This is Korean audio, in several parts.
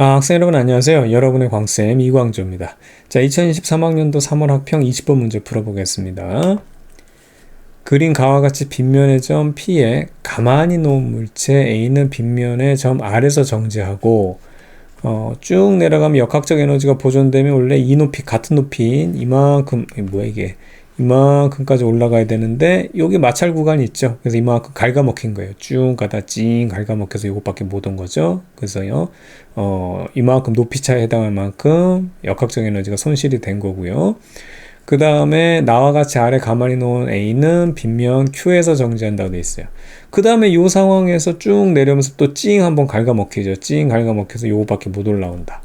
아, 학생 여러분 안녕하세요. 여러분의 광쌤 이광조입니다. 자, 2023학년도 3월 학평 20번 문제 풀어보겠습니다. 그린 가와 같이 빗면의 점 P에 가만히 놓은 물체 A는 빗면의 점 R에서 정지하고 어, 쭉 내려가면 역학적 에너지가 보존되면 원래 이 높이 같은 높이인 이만큼 뭐야 이게 이만큼까지 올라가야 되는데 여기 마찰 구간이 있죠. 그래서 이만큼 갉아먹힌 거예요. 쭉 가다 찡 갉아먹혀서 이것밖에 못 온 거죠. 그래서요, 어, 이만큼 높이 차에 해당할 만큼 역학적 에너지가 손실이 된 거고요. 그 다음에 나와 같이 아래 가만히 놓은 A는 빗면 Q에서 정지한다고 돼 있어요. 그 다음에 이 상황에서 쭉 내려오면서 또 찡 한번 갉아먹히죠. 찡 갉아먹혀서 요거밖에 못 올라온다.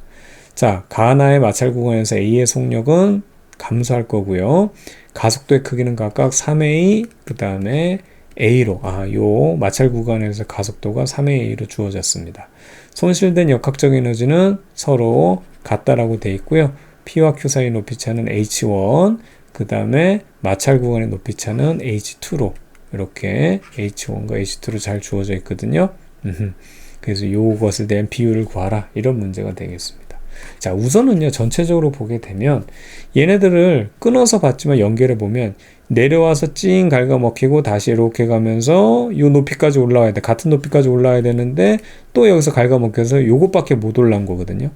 자, 가나의 마찰 구간에서 A의 속력은 감소할 거고요. 가속도의 크기는 각각 3a 그 다음에 a로 아 요 마찰 구간에서 가속도가 3a로 주어졌습니다. 손실된 역학적 에너지는 서로 같다라고 되어 있고요. P와 Q 사이 높이 차는 h1 그 다음에 마찰 구간의 높이 차는 h2로 이렇게 h1과 h2로 잘 주어져 있거든요. 그래서 이것에 대한 비율을 구하라 이런 문제가 되겠습니다. 자, 우선은요, 전체적으로 보게 되면 얘네들을 끊어서 봤지만 연결해 보면 내려와서 찡 갉아먹히고 다시 이렇게 가면서 요 높이까지 올라와야 돼. 같은 높이까지 올라와야 되는데 또 여기서 갉아먹혀서 요것밖에 못 올라온 거거든요.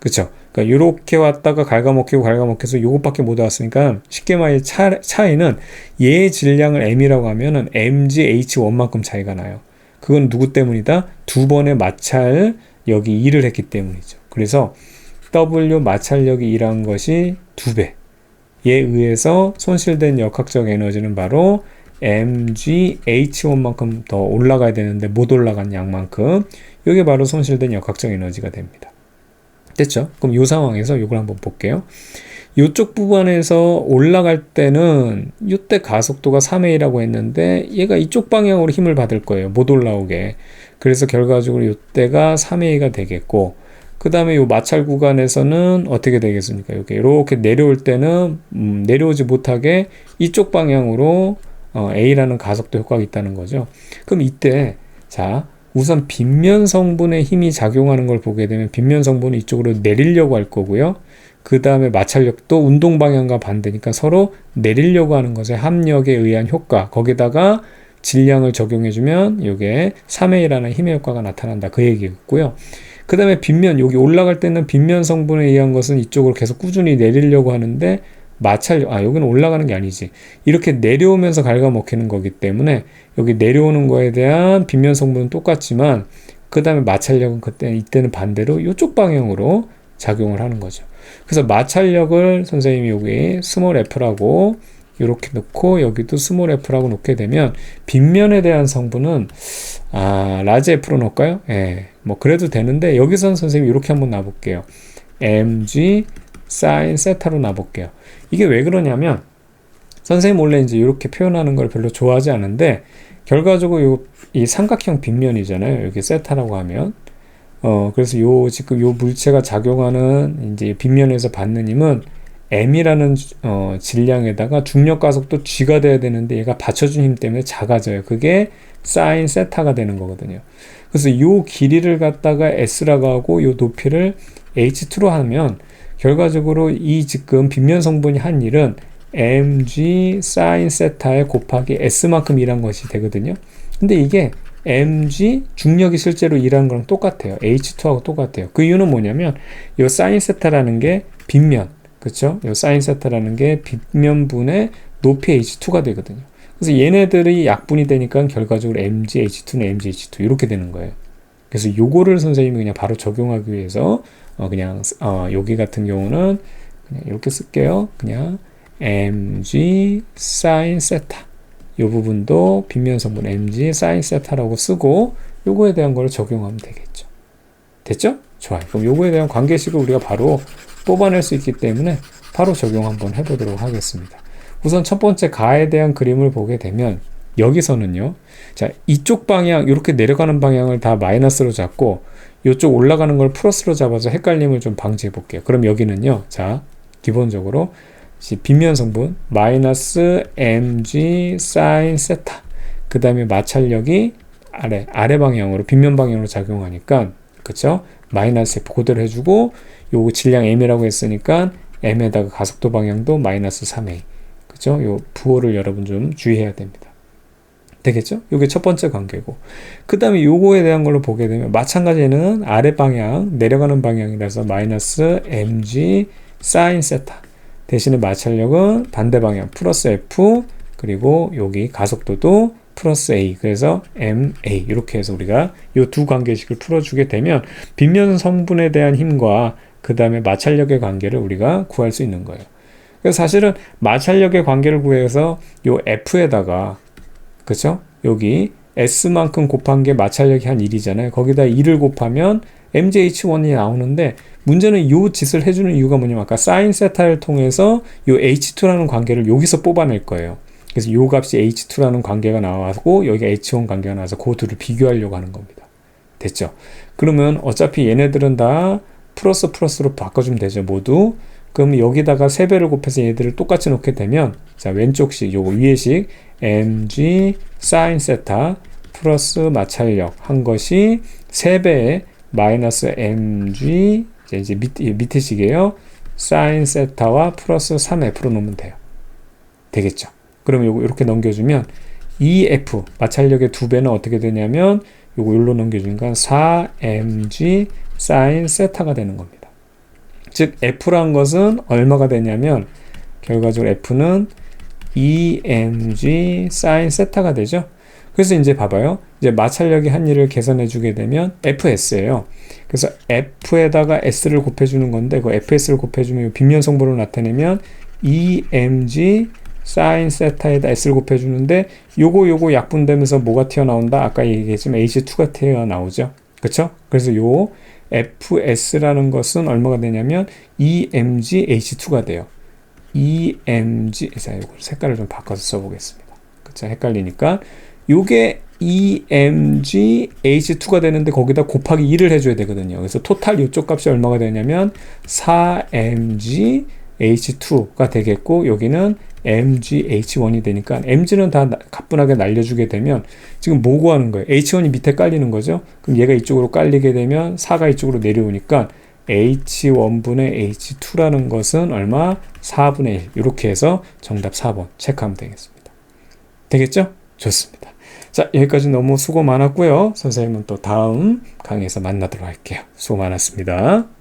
그쵸? 그러니까 요렇게 왔다가 갉아먹히고 갉아먹혀서 요것밖에 못 왔으니까 쉽게 말해 차, 차이는 얘의 질량을 m이라고 하면은 mg h1만큼 차이가 나요. 그건 누구 때문이다? 두 번의 마찰 여기 2를 했기 때문이죠. 그래서 W 마찰력이 일한 것이 두 배에 의해서 손실된 역학적 에너지는 바로 mgh1만큼 더 올라가야 되는데 못 올라간 양만큼 이게 바로 손실된 역학적 에너지가 됩니다. 됐죠? 그럼 이 상황에서 이걸 한번 볼게요. 이쪽 부분에서 올라갈 때는 이때 가속도가 3A라고 했는데 얘가 이쪽 방향으로 힘을 받을 거예요. 못 올라오게. 그래서 결과적으로 이때가 3A가 되겠고 그 다음에 이 마찰 구간에서는 어떻게 되겠습니까? 이렇게 이렇게 내려올 때는 음, 내려오지 못하게 이쪽 방향으로 어, A라는 가속도 효과가 있다는 거죠. 그럼 이때 자 우선 빗면 성분의 힘이 작용하는 걸 보게 되면 빗면 성분은 이쪽으로 내리려고 할 거고요. 그 다음에 마찰력도 운동 방향과 반대니까 서로 내리려고 하는 것의 합력에 의한 효과 거기다가 질량을 적용해주면 이게 3A라는 힘의 효과가 나타난다 그 얘기였고요. 그 다음에 빗면 여기 올라갈 때는 빗면 성분에 의한 것은 이쪽으로 계속 꾸준히 내리려고 하는데 마찰력 아 여기는 올라가는 게 아니지 이렇게 내려오면서 갉아먹히는 거기 때문에 여기 내려오는 거에 대한 빗면 성분은 똑같지만 그 다음에 마찰력은 그때 이때는 반대로 이쪽 방향으로 작용을 하는 거죠. 그래서 마찰력을 선생님이 여기 스몰 f라고 이렇게 놓고 여기도 스몰 f라고 놓게 되면 빗면에 대한 성분은 아 라지 f로 놓을까요? 예, 뭐 그래도 되는데 여기선 선생님 이렇게 한번 놔볼게요. mg sin 세타로 놔볼게요. 이게 왜 그러냐면 선생님 원래 이제 이렇게 표현하는 걸 별로 좋아하지 않은데 결과적으로 요, 이 삼각형 빗면이잖아요. 여기 세타라고 하면 어 그래서 요 지금 요 물체가 작용하는 이제 빗면에서 받는 힘은 m이라는 어, 질량에다가 중력 가속도 g가 돼야 되는데 얘가 받쳐준 힘 때문에 작아져요. 그게 사인 세타가 되는 거거든요. 그래서 이 길이를 갖다가 s라고 하고 이 높이를 h2로 하면 결과적으로 이 지금 빗면 성분이 한 일은 mg 사인 세타에 곱하기 s만큼 일한 것이 되거든요. 근데 이게 mg 중력이 실제로 일하는 거랑 똑같아요. h2하고 똑같아요. 그 이유는 뭐냐면 이 사인 세타라는 게 빗면 그쵸? 요 사인 세타라는 게 빗면분의 높이 H2가 되거든요. 그래서 얘네들이 약분이 되니까 결과적으로 MgH2는 MgH2 이렇게 되는 거예요. 그래서 요거를 선생님이 그냥 바로 적용하기 위해서 어 그냥 어 여기 같은 경우는 그냥 이렇게 쓸게요. 그냥 mg 사인 세타 요 부분도 빗면 성분 mg 사인 세타라고 쓰고 요거에 대한 걸 적용하면 되겠죠. 됐죠? 좋아요. 그럼 요거에 대한 관계식을 우리가 바로 뽑아낼 수 있기 때문에 바로 적용 한번 해보도록 하겠습니다. 우선 첫 번째 가에 대한 그림을 보게 되면 여기서는요. 자, 이쪽 방향, 이렇게 내려가는 방향을 다 마이너스로 잡고 이쪽 올라가는 걸 플러스로 잡아서 헷갈림을 좀 방지해 볼게요. 그럼 여기는요. 자, 기본적으로 빗면 성분 마이너스 mg 사인 세타 그 다음에 마찰력이 아래 아래 방향으로 빗면 방향으로 작용하니까 그쵸? 마이너스 그대로 해주고 요 질량 M이라고 했으니까 M에다가 가속도 방향도 마이너스 3A 그죠? 요 부호를 여러분 좀 주의해야 됩니다. 되겠죠? 요게 첫 번째 관계고 그 다음에 요거에 대한 걸로 보게 되면 마찬가지는 아래 방향 내려가는 방향이라서 마이너스 mg 사인 세타 대신에 마찰력은 반대 방향 플러스 f 그리고 여기 가속도도 플러스 a 그래서 ma 이렇게 해서 우리가 요두 관계식을 풀어주게 되면 빗면 성분에 대한 힘과 그 다음에 마찰력의 관계를 우리가 구할 수 있는 거예요. 그래서 사실은 마찰력의 관계를 구해서 요 f에다가 그죠? 여기 S만큼 곱한 게 마찰력이 한 1이잖아요. 거기다 2를 곱하면 MJH1이 나오는데 문제는 이 짓을 해주는 이유가 뭐냐면 아까 사인 세타를 통해서 이 H2라는 관계를 여기서 뽑아낼 거예요. 그래서 이 값이 H2라는 관계가 나왔고 여기가 H1 관계가 나와서 그 둘을 비교하려고 하는 겁니다. 됐죠? 그러면 어차피 얘네들은 다 플러스 플러스로 바꿔주면 되죠. 모두. 그럼 여기다가 3배를 곱해서 얘들을 똑같이 놓게 되면 자 왼쪽식 요거 위에식 mg 사인 세타 플러스 마찰력 한 것이 3배의 마이너스 mg 이제 밑에, 밑에 식이에요. 사인 세타와 플러스 3f로 놓으면 돼요. 되겠죠. 그러면 요거 이렇게 넘겨주면 2f 마찰력의 두 배는 어떻게 되냐면 요거 여기로 넘겨주니까 4mg 사인 세타가 되는 겁니다. 즉 f란 것은 얼마가 되냐면 결과적으로 f는 2mg 사인 세타가 되죠. 그래서 이제 봐봐요. 이제 마찰력의 한일을 계산해 주게 되면 fs예요. 그래서 f에다가 s를 곱해 주는 건데 그 fs를 곱해 주면 빗면 성분을 나타내면 2mg 사인 세타에다 s를 곱해 주는데 요거 요거 약분되면서 뭐가 튀어나온다? 아까 얘기했지만 h2가 튀어나오죠. 그렇죠? 그래서 요 fs라는 것은 얼마가 되냐면 2mg h2가 돼요. EMG 자 이거 색깔을 좀 바꿔서 써보겠습니다. 그쵸 헷갈리니까 요게 EMG H2가 되는데 거기다 곱하기 2를 해줘야 되거든요. 그래서 토탈 이쪽 값이 얼마가 되냐면 4mg H2가 되겠고 여기는 MgH1이 되니까 Mg는 다 가뿐하게 날려주게 되면 지금 뭐 구하는 거예요? H1이 밑에 깔리는 거죠. 그럼 얘가 이쪽으로 깔리게 되면 4가 이쪽으로 내려오니까 H1분의 H2라는 것은 얼마? 4분의 1 이렇게 해서 정답 4번 체크하면 되겠습니다. 되겠죠? 좋습니다. 자 여기까지 너무 수고 많았고요. 선생님은 또 다음 강의에서 만나도록 할게요. 수고 많았습니다.